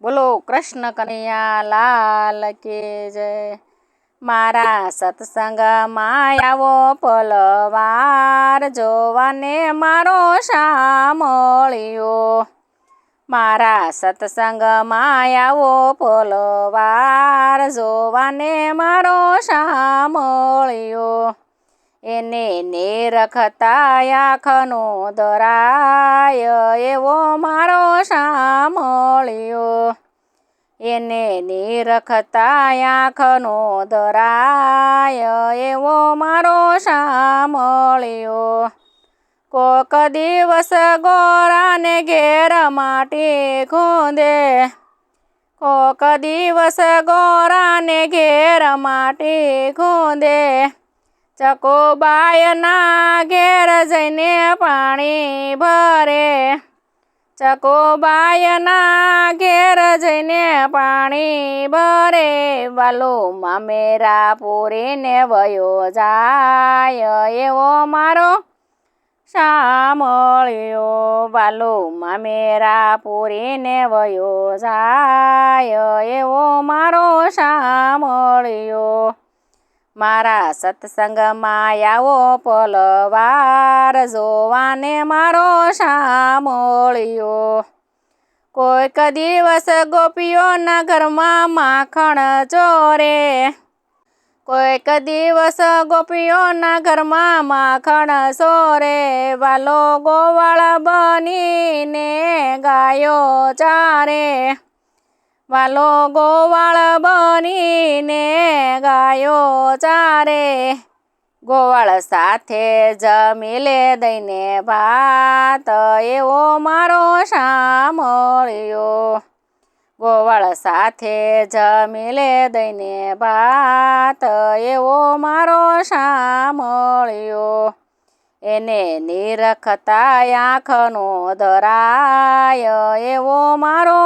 બોલો, કૃષ્ણ કનૈયા લાલ કે જય. મારા સત્સંગ માયાવો પલવાર, જોવાને મારો શામળિયો મારા સત્સંગ માયાવો પલવાર, જોવાને મારો શામળિયો એને નિરખતા ખનો દરાય એવો મારો શામળિયો એને નિરખતા આંખનો દરાય એવો મારો શામળિયો કોક દિવસ ગોરાને ઘેર માટી ખૂંદે. કોક દિવસ ગોરાને ઘેર માટી ખૂંદે. ચકોબાયના ઘેર જઈને પાણી ભરે ચકોબાયના ઘેર જઈને પાણી ભરે વાલો મામેરા પૂરીને વયો જાય એવો મારો શામળિયો વાલો મામેરા પૂરીને વયો જાય એવો મારો શામળિયો મારા સત્સંગમાં આવો પલવાર, જોવાને મારો શામળિયો કોઈક દિવસ ગોપીઓના ઘરમાં માખણ ચોરે. કોઈક દિવસ ગોપીઓના ઘરમાં માખણ સોરે. વાલો ગોવાળ બનીને ગાયો ચારે. વાલો ગોવાળ બનીને ગાયો ચારે ગોવાળ સાથે જમીલે દઈને ભાત એવો મારો શામળિયો ગોવાળ સાથે જમીલે દઈને ભાત એવો મારો શામળિયો એને નિરખતા આંખનો ધરાય એવો મારો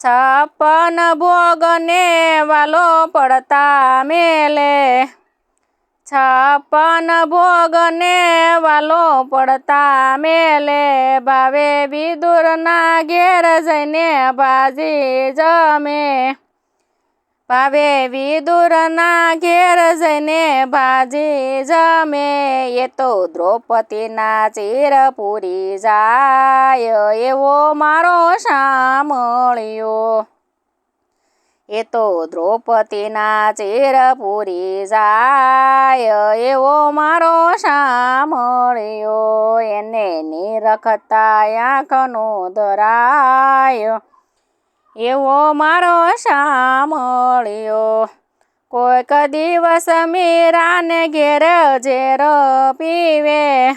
छपन भोगने वालो पड़ता मेले। छपन भोगने वालो पड़ता मेले। बावे विदुर ना घेर जैने बाजी जमे। ભાવે વિદુરના ઘેર જઈને ભાજી જમે. એ તો દ્રૌપદીના ચીર પૂરી જાય એવો મારો શામળિયો. એ તો દ્રૌપદીના ચીર પૂરી જાય એવો મારો શામળિયો. એને નિરખતા આંખનો ધરાય. એવો મારો શામળિયો કોઈક દિવસ મીરાને ઘેર ઝેર પીવે.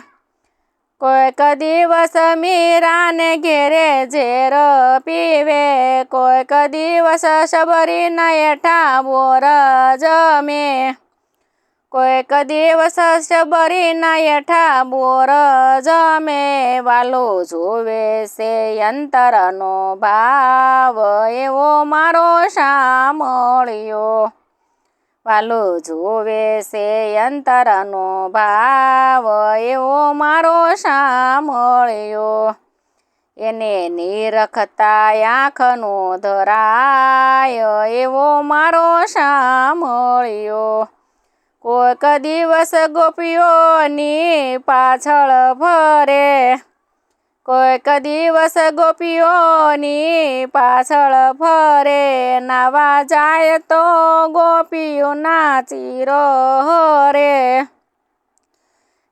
કોઈક દિવસ મીરાને ઘેરે ઝેર પીવે. કોઈક દિવસ શબરીના એઠા બોર જમે. કોઈક દિવસ શબરીના યઠા બોર જમે, વાલો જોવે છે અંતરનો ભાવ. એવો મારો સામળ્યો વાલો જોવે છે અંતરનો ભાવ. એવો મારો સામળ્યો એને નિરખતા આંખનો ધરાય. એવો મારો શામળિયો. કોઈક દિવસ ગોપીઓની પાછળ ફરે. કોઈક દિવસ ગોપીઓની પાછળ ફરે. નાવા જાય તો ગોપીઓ નાચી રે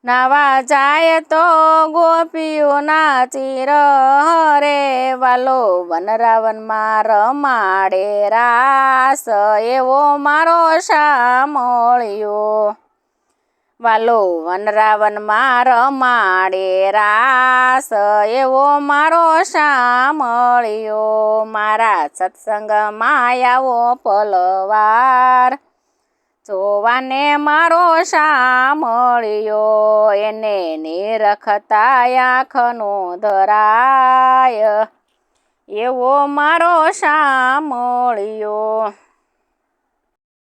નાવા જાય તો ગોપીઓ નાચી હરે. વાલો વનરાવનમાં રમાડે રાસ, એવો મારો શામળિયો. વાલો વનરાવનમાં રમાડે રાસ, એવો મારો શામળિયો. મારા સત્સંગમાં આવો પલવાર. જોવાને મારો શામળિયો, એને નિરખતા આંખનો ધરાય. એવો મારો શામળિયો.